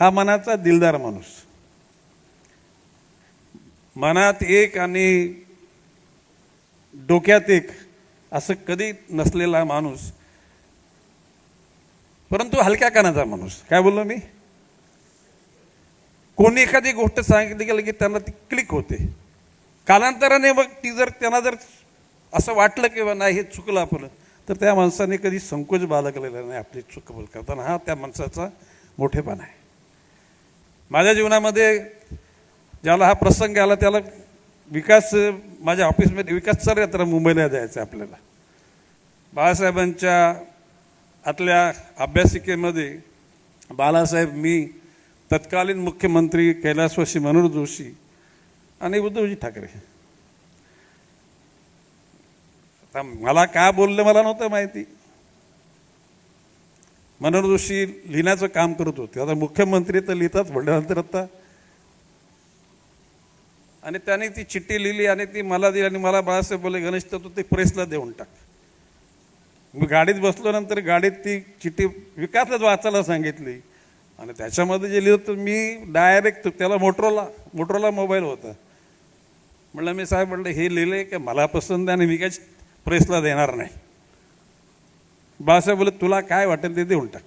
हा मनाचा दिलदार माणूस. मनात एक आणि डोक्यात एक असं कधी नसलेला माणूस परंतु हलक्या कानाचा माणूस. काय बोललो मी? कोणी एखादी गोष्ट सांगितली गेलं की त्यांना ती क्लिक होते. कालांतराने मग ती जर त्यांना जर असं वाटलं किंवा नाही हे चुकलं आपलं तर त्या माणसाने कधी संकोच बाळगलेला नाही आपली चूक बोल करताना. हा त्या माणसाचा मोठेपणा आहे. माझ्या जीवनामध्ये ज्याला हा प्रसंग आला त्याला विकास माझ्या ऑफिसमध्ये विकास सर यात्रा मुंबईला जायचं आहे आपल्याला. बाळासाहेबांच्या आतल्या अभ्यासिकेमध्ये बाळासाहेब मी तत्कालीन मुख्यमंत्री कैलासवासी मनोहर जोशी आणि उद्धवजी ठाकरे. आता मला का बोललं मला नव्हतं माहिती. मनोहर जोशी लिहिण्याचं काम करत होते. आता मुख्यमंत्री तर लिहितात म्हटल्यानंतर आता. आणि त्याने ती चिठ्ठी लिहिली आणि ती मला दिली आणि मला बाळासाहेब बोलले गणेश तर तू ते प्रेसला देऊन टाक. मी गाडीत बसलो नंतर गाडीत ती चिठ्ठी विकासलाच वाचायला सांगितली. आणि त्याच्यामध्ये जे लिहिलं तर मी डायरेक्ट त्याला मोटरोला मोटरोला मोबाईल होता. म्हणलं मी साहेब म्हणलं हे लिहिलंय की मला पसंत आहे आणि मी काय प्रेसला देणार नाही. बाळासाहेब बोलत तुला काय वाटेल ते देऊन टाक.